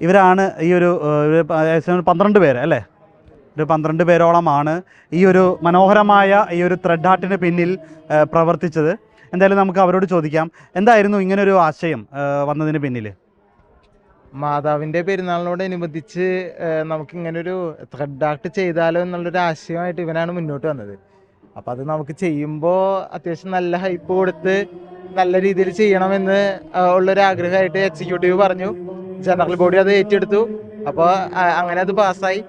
ഇവരാണ് ഈ ഒരു പന്ത്രണ്ട് പേര് അല്ലേ? ഒരു പന്ത്രണ്ട് പേരോളമാണ് ഈ ഒരു മനോഹരമായ ഈ ഒരു ത്രെഡ് ആർട്ടിന് പിന്നിൽ പ്രവർത്തിച്ചത്. എന്തായാലും നമുക്ക് അവരോട് ചോദിക്കാം എന്തായിരുന്നു ഇങ്ങനൊരു ആശയം വന്നതിന് പിന്നിൽ മാതാവിന്റെ പെരുന്നാളിനോടനുബന്ധിച്ച് നമുക്കിങ്ങനൊരു ത്രെഡ് ആർട്ട് ചെയ്താലോ എന്നുള്ളൊരു ആശയമായിട്ട് ഇവനാണ് മുന്നോട്ട് വന്നത്. അപ്പം അത് നമുക്ക് ചെയ്യുമ്പോൾ അത്യാവശ്യം നല്ല ഹൈപ്പ് കൊടുത്ത് നല്ല രീതിയിൽ ചെയ്യണമെന്ന് ഉള്ളൊരു ആഗ്രഹമായിട്ട് എക്സിക്യൂട്ടീവ് പറഞ്ഞു. ജനറൽ ബോഡി അത് ഏറ്റെടുത്തു. അപ്പോൾ അങ്ങനെ അത് പാസ്സായി.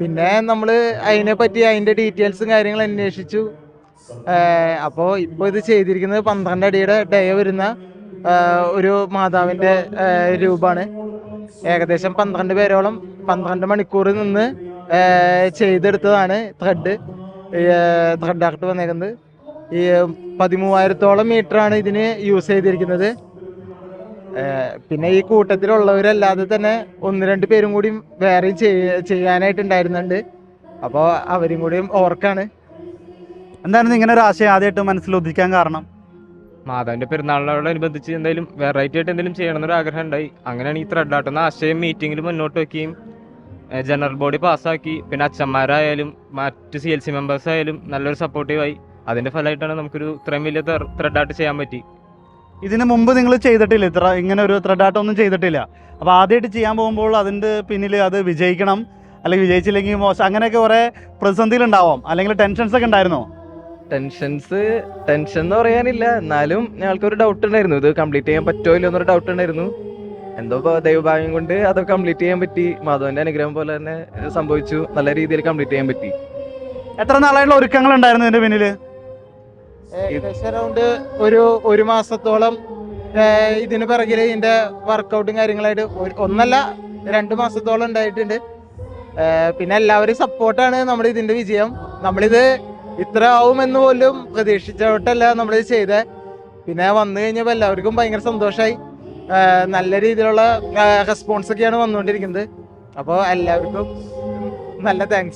പിന്നെ നമ്മൾ അതിനെ പറ്റി അതിന്റെ ഡീറ്റെയിൽസും കാര്യങ്ങളും അന്വേഷിച്ചു. അപ്പോൾ ഇപ്പോൾ ഇത് ചെയ്തിരിക്കുന്നത് പന്ത്രണ്ട് അടിയുടെ ഡയ വരുന്ന ഒരു മാതാവിന്റെ രൂപമാണ് ഏകദേശം പന്ത്രണ്ട് പേരോളം പന്ത്രണ്ട് മണിക്കൂർ നിന്ന് ചെയ്തെടുത്തതാണ് ത്രെഡ് ത്രെഡ് ആർട്ട് വന്നേക്കുന്നത്. ഈ പതിമൂവായിരത്തോളം മീറ്ററാണ് ഇതിന് യൂസ് ചെയ്തിരിക്കുന്നത്. പിന്നെ ഈ കൂട്ടത്തിലുള്ളവരല്ലാതെ തന്നെ ഒന്ന് രണ്ട് പേരും കൂടി വേറെയും ചെയ്യാനായിട്ട് ചെയ്യാനായിട്ടുണ്ടായിരുന്നുണ്ട്. അപ്പോൾ അവരും കൂടിയും ഓർക്കാണ്. എന്തായിരുന്നു ഇങ്ങനെ ഒരു ആശയം ആദ്യമായിട്ട് മനസ്സിൽ ഉദിക്കാൻ കാരണം? മാതാവിന്റെ പെരുന്നാളിനോടനുബന്ധിച്ച് എന്തായാലും വെറൈറ്റി ആയിട്ട് എന്തെങ്കിലും ചെയ്യണം എന്നൊരു ആഗ്രഹം ഉണ്ടായി അങ്ങനെയാണ് ഈ ത്രെഡ് ആട്ടുന്ന ആശയം മീറ്റിംഗിൽ മുന്നോട്ട് വെക്കുകയും ജനറൽ ബോഡി പാസ്സാക്കി പിന്നെ അച്ഛന്മാരായാലും മറ്റ് സി എൽ സി മെമ്പേഴ്സ് ആയാലും നല്ലൊരു സപ്പോർട്ടീവായി അതിന്റെ ഫലമായിട്ടാണ് നമുക്കൊരു ഇത്രയും വലിയ ത്രെഡ് ആർട്ട് ചെയ്യാൻ പറ്റി. ഇതിന് മുമ്പ് നിങ്ങൾ ചെയ്തിട്ടില്ല. ഇത്ര ഇങ്ങനെ ഒരു ത്രെഡ് ഒന്നും ചെയ്തിട്ടില്ല. അപ്പോൾ ആദ്യമായിട്ട് ചെയ്യാൻ പോകുമ്പോൾ അതിന്റെ പിന്നിൽ അത് വിജയിക്കണം. അല്ലെങ്കിൽ വിജയിച്ചില്ലെങ്കിൽ മോശം. അങ്ങനെയൊക്കെ കുറേ പ്രതിസന്ധിയിലുണ്ടാവാം. അല്ലെങ്കിൽ ടെൻഷൻസ് ഒക്കെ ഉണ്ടായിരുന്നോ? ടെൻഷൻസ് ടെൻഷൻ എന്ന് പറയാനില്ല. എന്നാലും ഞങ്ങൾക്ക് ഒരു ഡൗട്ട് ഉണ്ടായിരുന്നു. ഇത് കംപ്ലീറ്റ് ചെയ്യാൻ പറ്റുമോ ഇല്ലയോ എന്നൊരു ഡൗട്ട് ഉണ്ടായിരുന്നു. എന്തോ ദൈവഭാഗ്യം കൊണ്ട് അത് കംപ്ലീറ്റ് ചെയ്യാൻ പറ്റി. മാധവന്റെ അനുഗ്രഹം പോലെ തന്നെ സംഭവിച്ചു. നല്ല രീതിയിൽ കംപ്ലീറ്റ് ചെയ്യാൻ പറ്റി. എത്ര നാളായിട്ടുള്ള ഒരുക്കങ്ങൾ ഉണ്ടായിരുന്നു ഇതിന്റെ പിന്നിൽ ഏകദേശം അറൗണ്ട് ഒരു ഒരു മാസത്തോളം ഇതിന് പിറകിൽ ഇതിന്റെ വർക്കൗട്ടും കാര്യങ്ങളായിട്ട് ഒന്നല്ല രണ്ട് മാസത്തോളം ഉണ്ടായിട്ടുണ്ട്. പിന്നെ എല്ലാവരും സപ്പോർട്ടാണ് നമ്മുടെ ഇതിന്റെ വിജയം. നമ്മളിത് ഇത്ര ആവുമെന്ന് പോലും പ്രതീക്ഷിച്ചോട്ടല്ല നമ്മളിത് ചെയ്തത് പിന്നെ വന്നു കഴിഞ്ഞപ്പോൾ എല്ലാവർക്കും ഭയങ്കര സന്തോഷമായി നല്ല രീതിയിലുള്ള റെസ്പോൺസ് ഒക്കെയാണ് വന്നുകൊണ്ടിരിക്കുന്നത്. അപ്പോൾ എല്ലാവർക്കും നല്ല താങ്ക്സ്